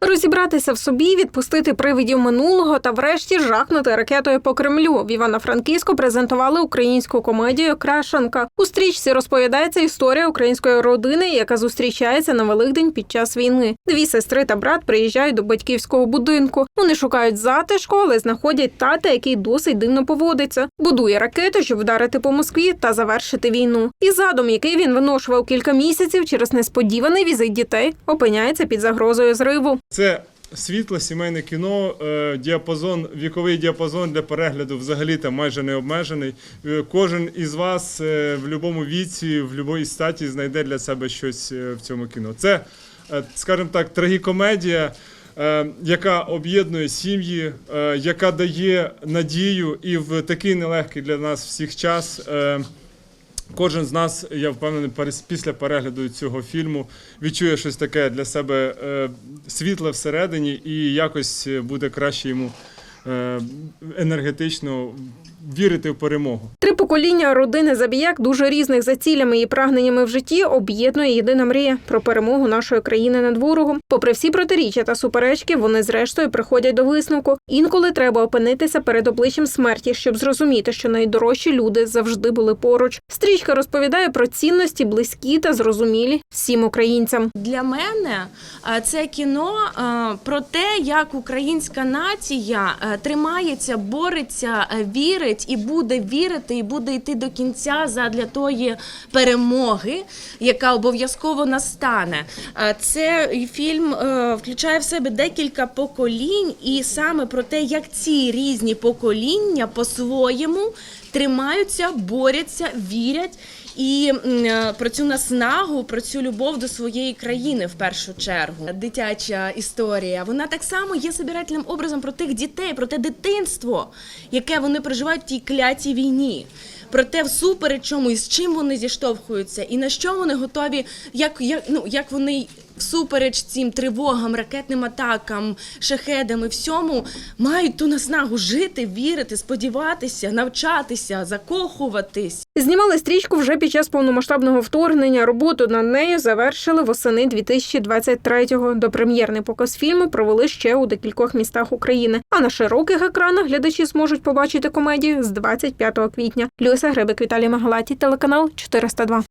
Розібратися в собі, відпустити привидів минулого та врешті жахнути ракетою по Кремлю. В Івано-Франківську презентували українську комедію Крашенка. У стрічці розповідається історія української родини, яка зустрічається на Великдень під час війни. Дві сестри та брат приїжджають до батьківського будинку. Вони шукають затишку, але знаходять тата, який досить дивно поводиться. Будує ракету, щоб вдарити по Москві та завершити війну. І задум, який він виношував кілька місяців через несподіваний візит дітей, опиняється під загрозою зриву. Це світле сімейне кіно, е, діапазон, віковий діапазон для перегляду взагалі там майже не обмежений. Е, Кожен із вас е, в будь-якому віці, в будь-якій статі знайде для себе щось в цьому кіно. Це, скажімо так, трагікомедія. Яка об'єднує сім'ї, яка дає надію, і в такий нелегкий для нас всіх час Кожен з нас, я впевнений, після перегляду цього фільму відчує щось таке для себе е, світле всередині і якось буде краще йому е, енергетично вірити в перемогу. Три покоління родини забіяк дуже різних за цілями і прагненнями в житті об'єднує єдина мрія про перемогу нашої країни над ворогом. Попри всі протиріччя та суперечки, вони зрештою приходять до висновку. Інколи треба опинитися перед обличчям смерті, щоб зрозуміти, що найдорожчі люди завжди були поруч. Стрічка розповідає про цінності близькі та зрозумілі всім українцям. Для мене це кіно про те, як українська нація тримається, бореться, е, вірить і буде вірити, і буде йти до кінця задля тої перемоги, яка обов'язково настане. Це фільм е, включає в себе декілька поколінь, і саме про те, як ці різні покоління по-своєму тримаються, борються, вірять. І е, про цю наснагу, про цю любов до своєї країни в першу чергу. Дитяча історія. Вона так само є собирательним образом про тих дітей, про те дитинство, яке вони проживають тій клятій війні. Про те, всупереч чому і з чим вони зіштовхуються, і на що вони готові, як, як, ну, як вони всупереч цим тривогам, ракетним атакам, шахедам і всьому мають ту наснагу жити, вірити, сподіватися, навчатися, закохуватись. Знімали стрічку вже під час повномасштабного вторгнення. Роботу над нею завершили восени 2023-го. Допрем'єрний показ фільму провели ще у декількох містах України. А на широких екранах глядачі зможуть побачити комедію з 25 квітня. Люся Гребик, Віталій Магалаті, телеканал 402.